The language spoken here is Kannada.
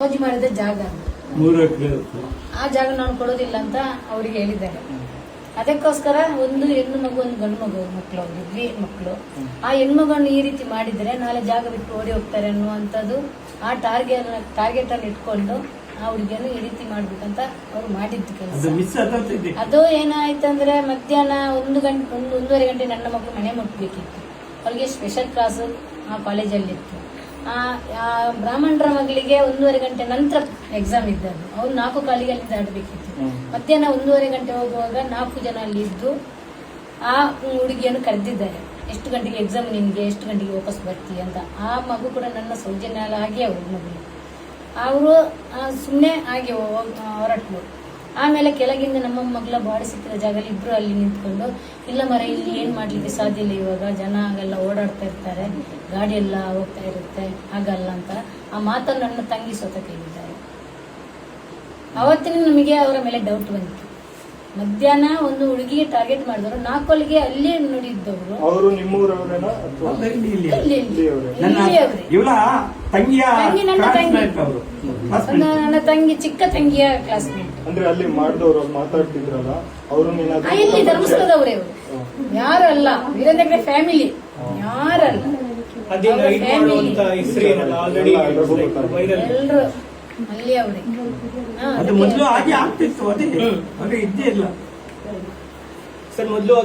ಮೋಜಿ ಮಾಡಿದ ಜಾಗ. ಆ ಜಾಗ ನಾನು ಕೊಡೋದಿಲ್ಲ ಅಂತ ಅವ್ರಿಗೆ ಹೇಳಿದ್ದಾರೆ. ಅದಕ್ಕೋಸ್ಕರ ಒಂದು ಹೆಣ್ಣು ಮಗು ಒಂದು ಗಂಡು ಮಗು ಮಕ್ಕಳು ಇದ್ವಿ ಮಕ್ಕಳು ಆ ಹೆಣ್ಮಗನ್ನು ಈ ರೀತಿ ಮಾಡಿದ್ರೆ ನಾಳೆ ಜಾಗ ಬಿಟ್ಟು ಓಡಿ ಹೋಗ್ತಾರೆ ಅನ್ನುವಂಥದ್ದು ಆ ಟಾರ್ಗೆಟ್ ಟಾರ್ಗೆಟ್ ಅಲ್ಲಿ ಇಟ್ಕೊಂಡು ಆ ಹುಡುಗಿಯನ್ನು ಈ ರೀತಿ ಮಾಡ್ಬೇಕಂತ ಅವ್ರು ಮಾಡಿದ್ದು ಕೆಲಸ. ಅದು ಏನಾಯ್ತಂದ್ರೆ ಮಧ್ಯಾಹ್ನ ಒಂದು ಗಂಟೆ ಒಂದು ಒಂದೂವರೆ ಗಂಟೆ ನನ್ನ ಮಗಳು ಮನೆ ಮುಟ್ಬೇಕಿತ್ತು. ಅವ್ರಿಗೆ ಸ್ಪೆಷಲ್ ಕ್ಲಾಸ್ ಆ ಕಾಲೇಜಲ್ಲಿತ್ತು ಬ್ರಾಹ್ಮಣರ ಮಗಳಿಗೆ ಒಂದೂವರೆ ಗಂಟೆ ನಂತರ ಎಕ್ಸಾಮ್ ಇದ್ದದ್ದು. ಅವ್ರು ನಾಲ್ಕು ಕಾಲಿಗೆ ಅಲ್ಲಿ ಆಡಬೇಕಿತ್ತು ಮಧ್ಯಾಹ್ನ ಒಂದೂವರೆ ಗಂಟೆ ಹೋಗುವಾಗ ನಾಲ್ಕು ಜನ ಅಲ್ಲಿ ಇದ್ದು ಆ ಹುಡುಗಿಯನ್ನು ಕರೆದಿದ್ದಾರೆ. ಎಷ್ಟು ಗಂಟೆಗೆ ಎಕ್ಸಾಮ್ ನಿನಗೆ? ಎಷ್ಟು ಗಂಟೆಗೆ ವಾಪಸ್ ಬರ್ತೀಯ ಅಂತ. ಆ ಮಗು ಕೂಡ ನನ್ನ ಸೌಜನ್ಯಾಲ ಹಾಗೆ ಅವ್ರ ಮಗಳು. ಅವರು ಸುಮ್ಮನೆ ಹಾಗೆ ಹೊರಟ್ಲು ಆಮೇಲೆ ಕೆಳಗಿಂದ ನಮ್ಮ ಮಗಳ ಬಾಡಿ ಸಿಕ್ಕಿದ ಜಾಗದಲ್ಲಿ ಇಬ್ರು ಅಲ್ಲಿ ನಿಂತ್ಕೊಂಡು ಇಲ್ಲ ಮರ ಇಲ್ಲಿ ಏನ್ ಮಾಡ್ಲಿಕ್ಕೆ ಸಾಧ್ಯ ಇಲ್ಲ ಇವಾಗ. ಜನ ಹಾಗೆಲ್ಲ ಓಡಾಡ್ತಾ ಇರ್ತಾರೆ ಗಾಡಿ ಎಲ್ಲ ಹೋಗ್ತಾ ಇರುತ್ತೆ ಆಗಲ್ಲ ಅಂತ ಆ ಮಾತನ್ನು ನನ್ನ ತಂಗಿ ಸ್ವತಃ ಕೇಳಿದ್ದಾರೆ. ಅವತ್ತಿನ ನಮಗೆ ಅವರ ಮೇಲೆ ಡೌಟ್ ಬಂತು. ಮಧ್ಯಾಹ್ನ ಒಂದು ಹುಡುಗಿಗೆ ಟಾರ್ಗೆಟ್ ಮಾಡಿದವರು ನಾಲ್ಕೊಲಿಗೆ ಅಲ್ಲೇ ನುಡಿದ್ದವರು. ಅವರು ನನ್ನ ಇವಳ ತಂಗಿಯ ತಂಗಿ ನನ್ನ ತಂಗಿ. ಅವರು. ನನ್ನ ನನ್ನ ತಂಗಿ ಚಿಕ್ಕ ತಂಗಿಯ ಕ್ಲಾಸ್ಮೇಟ್ ಅಂದ್ರೆ ಅಲ್ಲಿ ಮಾಡಿದವರು ಅವ್ರು ಮಾತಾಡ್ತಿದ್ರಲ್ಲ ಅವರು ಇಲ್ಲಿ ಧರ್ಮಸ್ಥಳದವರೇ ಅವರು. ಯಾರು ಅಲ್ಲ ವೀರೇಂದ್ರ ಫ್ಯಾಮಿಲಿ ಇದು. ಮಾಡುವಂತ ಹೆಸರು ಏನಲ್ಲ ಆಲ್ರೆಡಿ ಎಲ್ಲ ಎಲ್ರಿಗೂ ವೈರಲ್ ಎಲ್ರು ಅಲ್ಲಿ ಅವರೇ. ಅದು ಮೊದಲು ಹಾಗೆ ಆಗ್ತಿತ್ತು ಅದೇ. ಅದೇ ಇದ್ದೇ ಇಲ್ಲ. ಸರ್ ಮೊದಲು